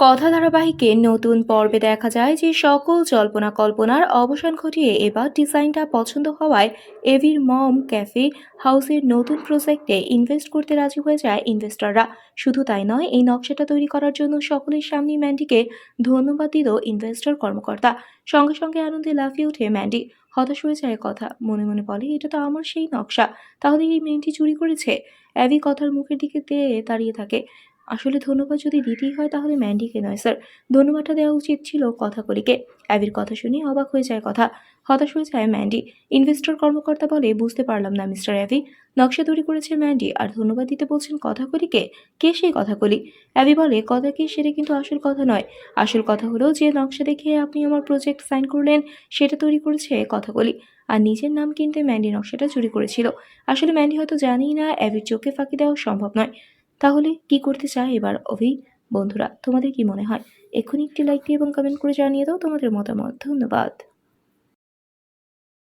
কথা ধারাবাহিকে নতুন পর্বে দেখা যায় যে সকল জল্পনা কল্পনার অবসান ঘটিয়ে এবার ডিজাইনটা পছন্দ হওয়ায় এভির মম ক্যাফে হাউসের নতুন প্রজেক্টে ইনভেস্ট করতে রাজি হয়ে যায় ইনভেস্টররা। শুধু তাই নয়, এই নকশাটা তৈরি করার জন্য সকলের সামনে ম্যান্ডিকে ধন্যবাদ দিল ইনভেস্টর কর্মকর্তা। সঙ্গে সঙ্গে আনন্দে লাফিয়ে ওঠে ম্যান্ডি। হতাশ হয়ে যায় কথা। মনে মনে বলে, এটা তো আমার সেই নকশা। তাহলে এই মেয়েটি চুরি করেছে? অ্যাভি কথার মুখের দিকে দিয়ে দাঁড়িয়ে থাকে। আসলে ধন্যবাদ যদি দিতেই হয় তাহলে ম্যান্ডিকে নয়, স্যার। ধন্যবাদটা দেওয়া উচিত ছিল কথাকলিকে অ্যাবির কথা শুনে অবাক হয়ে যায় কথা। হতাশ হয়ে যায় ম্যান্ডি। ইনভেস্টর কর্মকর্তা বলে, বুঝতে পারলাম না, মিস্টার অ্যাভি। নকশা তৈরি করেছে ম্যান্ডি। আর ধন্যবাদ দিতে বলছেন কথাকলিকে কে সেই কথাকলি অ্যাবি বলে, কথা কি সেটা কিন্তু আসল কথা নয়। আসল কথা হলো যে নকশা দেখে আপনি আমার প্রজেক্ট সাইন করলেন, সেটা তৈরি করেছে কথাকলি আর নিজের নাম কিনতে ম্যান্ডি নকশাটা চুরি করেছিল। আসলে ম্যান্ডি হয়তো জানেই না অ্যাবির চোখে ফাঁকি দেওয়া সম্ভব নয়। তাহলে কি করতে চায় এবার অভি? বন্ধুরা, তোমাদের কি মনে হয়? এক্ষুনি একটি লাইক দিয়ে এবং কমেন্ট করে জানিয়ে দাও তোমাদের মতামত। ধন্যবাদ।